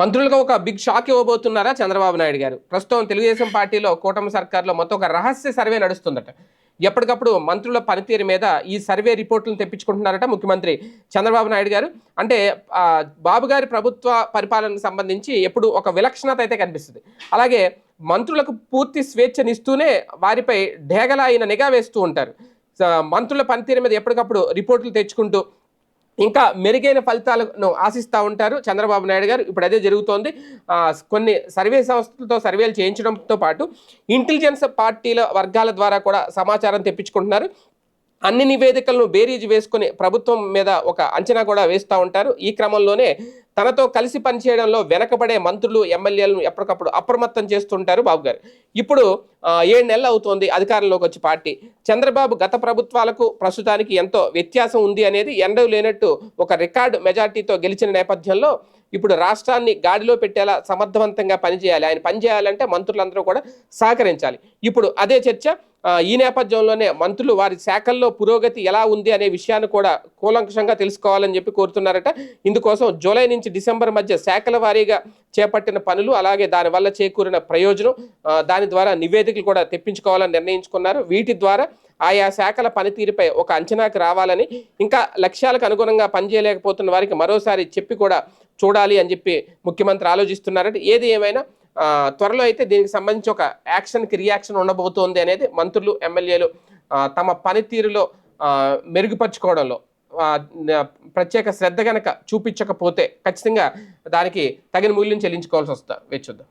మంత్రులుగా ఒక big shock ఇవ్వబోతున్నారా చంద్రబాబు నాయుడు గారు? ప్రస్తుతం తెలుగుదేశం పార్టీలో కూటమి సర్కార్లో మొత్తం ఒక రహస్య సర్వే నడుస్తుందట. ఎప్పటికప్పుడు మంత్రుల పనితీరు మీద ఈ సర్వే రిపోర్టులను తెప్పించుకుంటున్నారట ముఖ్యమంత్రి చంద్రబాబు నాయుడు గారు. అంటే బాబు గారి ప్రభుత్వ పరిపాలనకు సంబంధించి ఎప్పుడు ఒక విలక్షణత అయితే కనిపిస్తుంది. అలాగే మంత్రులకు పూర్తి స్వేచ్ఛనిస్తూనే వారిపై ఢేగల అయిన నిఘా వేస్తూ ఉంటారు. మంత్రుల పనితీరు మీద ఎప్పటికప్పుడు రిపోర్టులు తెచ్చుకుంటూ ఇంకా మెరుగైన ఫలితాలను ఆశిస్తూ ఉంటారు. చంద్రబాబు నాయుడు గారు ఇప్పుడు అదే జరుగుతోంది. కొన్ని సర్వే సంస్థలతో సర్వేలు చేయించడంతో పాటు ఇంటెలిజెన్స్ పార్టీల వర్గాల ద్వారా కూడా సమాచారం తెప్పించుకుంటున్నారు. అన్ని నివేదికలను బేరీజ్ వేసుకుని ప్రభుత్వం మీద ఒక అంచనా కూడా వేస్తూ ఉంటారు. ఈ క్రమంలోనే తనతో కలిసి పనిచేయడంలో వెనకబడే మంత్రులు ఎమ్మెల్యేలను ఎప్పటికప్పుడు అప్రమత్తం చేస్తుంటారు బాబు గారు. ఇప్పుడు ఏడు నెలలు అవుతోంది అధికారంలోకి వచ్చి పార్టీ. చంద్రబాబు గత ప్రభుత్వాలకు ప్రస్తుతానికి ఎంతో వ్యత్యాసం ఉంది అనేది ఎండవు లేనట్టు ఒక రికార్డు మెజార్టీతో గెలిచిన నేపథ్యంలో ఇప్పుడు రాష్ట్రాన్ని గాడిలో పెట్టేలా సమర్థవంతంగా పనిచేయాలి. ఆయన పనిచేయాలంటే మంత్రులందరూ కూడా సహకరించాలి. ఇప్పుడు అదే చర్చ ఈ నేపథ్యంలోనే మంత్రులు వారి శాఖల్లో పురోగతి ఎలా ఉంది అనే విషయాన్ని కూడా కూలంకషంగా తెలుసుకోవాలని చెప్పి కోరుతున్నారట. ఇందుకోసం జూలై నుంచి డిసెంబర్ మధ్య శాఖల వారీగా చేపట్టిన పనులు అలాగే దానివల్ల చేకూరిన ప్రయోజనం దాని ద్వారా నివేదికలు కూడా తెప్పించుకోవాలని నిర్ణయించుకున్నారు. వీటి ద్వారా ఆయా శాఖల పనితీరుపై ఒక అంచనాకు రావాలని ఇంకా లక్ష్యాలకు అనుగుణంగా పనిచేయలేకపోతున్న వారికి మరోసారి చెప్పి కూడా చూడాలి అని చెప్పి ముఖ్యమంత్రి ఆలోచిస్తున్నారంటే. ఏది ఏమైనా త్వరలో అయితే దీనికి సంబంధించి ఒక యాక్షన్కి రియాక్షన్ ఉండబోతోంది అనేది మంత్రులు ఎమ్మెల్యేలు తమ పనితీరులో మెరుగుపరుచుకోవడంలో ప్రత్యేక శ్రద్ధ కనుక చూపించకపోతే ఖచ్చితంగా దానికి తగిన మూల్యం చెల్లించుకోవాల్సి వస్తా వేచి చూద్దాం.